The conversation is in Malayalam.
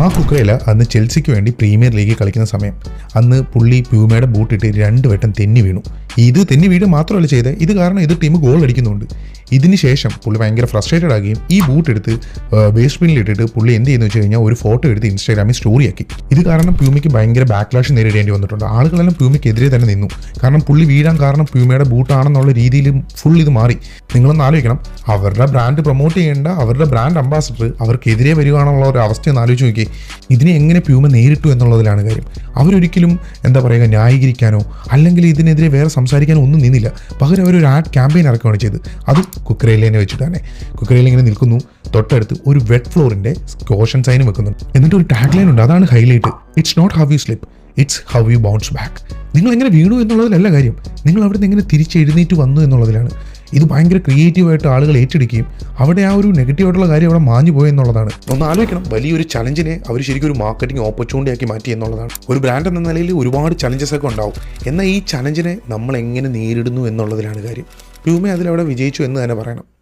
മാർക്ക് കുക്രേല അന്ന് ചെൽസിക്ക് വേണ്ടി പ്രീമിയർ ലീഗിൽ കളിക്കുന്ന സമയം. അന്ന് പുള്ളി പ്യൂമയുടെ ബൂട്ടിട്ട് രണ്ട് വട്ടം തെന്നി വീണു. ഇത് തെന്നി വീട് മാത്രമല്ല ചെയ്തത് ഇത് കാരണം ഇത് ടീം ഗോൾ അടിക്കുന്നുണ്ട്. ഇതിന് ശേഷം പുള്ളി ഭയങ്കര ഫ്രസ്ട്രേറ്റഡ് ആകുകയും ഈ ബൂട്ട് എടുത്ത് വേസ്റ്റ് ബിന്നിൽ ഇട്ടിട്ട് പുള്ളി എന്ത് ചെയ്യുന്നു വെച്ച് കഴിഞ്ഞാൽ ഒരു ഫോട്ടോ എടുത്ത് ഇൻസ്റ്റാഗ്രാമിൽ സ്റ്റോറി ആക്കി. ഇത് കാരണം പ്യൂമിക്ക് ഭയങ്കര ബാക്ക്ലാഷ് നേരിടേണ്ടി വന്നിട്ടുണ്ട്. ആളുകളെല്ലാം പ്യൂമിക്കെതിരെ തന്നെ നിന്നു. കാരണം പുള്ളി വീഴാൻ കാരണം പ്യൂമയുടെ ബൂട്ടാണെന്നുള്ള രീതിയിൽ ഫുൾ ഇത് മാറി. നിങ്ങളൊന്ന് ആലോചിക്കണം. അവരുടെ ബ്രാൻഡ് പ്രൊമോട്ട് ചെയ്യേണ്ട അവരുടെ ബ്രാൻഡ് അംബാസിഡർ അവർക്കെതിരെ വരികയാണെന്നുള്ള ഒരു അവസ്ഥ ഒന്ന് ആലോചിച്ച് നോക്കി ഇതിനെ എങ്ങനെ പ്യൂമ നേരിട്ടു എന്നുള്ളതിലാണ് കാര്യം. അവരൊരിക്കലും എന്താ പറയുക ന്യായീകരിക്കാനോ അല്ലെങ്കിൽ ഇതിനെതിരെ വേറെ സംസാരിക്കാനോ ഒന്നും നിന്നില്ല. പകരം അവരൊരു ആഡ് ക്യാമ്പയിൻ ഇറക്കുകയാണ് ചെയ്ത് അത് കുക്കരയിലേനെ വെച്ചിട്ടാണ്. കുക്കരയിൽ ഇങ്ങനെ നിൽക്കുന്നു. തൊട്ടടുത്ത് ഒരു വെറ്റ് ഫ്ലോറിന്റെ കോഷൻ സൈനും വെക്കുന്നുണ്ട്. എന്നിട്ട് ഒരു ടാഗ് ലൈൻ ഉണ്ട്. അതാണ് highlight it's not how you slip it's how you bounce back നിങ്ങൾ എങ്ങനെ വീണു എന്നുള്ളതിലല്ല കാര്യം. നിങ്ങൾ അവിടെ നിന്ന് എങ്ങനെ തിരിച്ചെഴുന്നേറ്റ് വന്നു എന്നുള്ളതിലാണ്. ഇത് ഭയങ്കര ക്രിയേറ്റീവായിട്ട് ആളുകൾ ഏറ്റെടുക്കുകയും അവിടെ ആ ഒരു നെഗറ്റീവായിട്ടുള്ള കാര്യം അവിടെ മാഞ്ഞു പോയി എന്നുള്ളതാണ്. ഒന്ന് ആലോചിക്കണം വലിയൊരു ചലഞ്ചിനെ അവർ ശരിക്കും ഒരു മാർക്കറ്റിംഗ് ഓപ്പർച്യൂണിറ്റി ആക്കി മാറ്റി എന്നുള്ളതാണ്. ഒരു ബ്രാൻഡ് എന്ന നിലയിൽ ഒരുപാട് ചലഞ്ചസ് ഒക്കെ ഉണ്ടാവും. എന്നാൽ ഈ ചലഞ്ചിനെ നമ്മൾ എങ്ങനെ നേരിടുന്നു എന്നുള്ളതിലാണ് കാര്യം. പ്യൂമെ അതിലവിടെ വിജയിച്ചു എന്ന് തന്നെ പറയണം.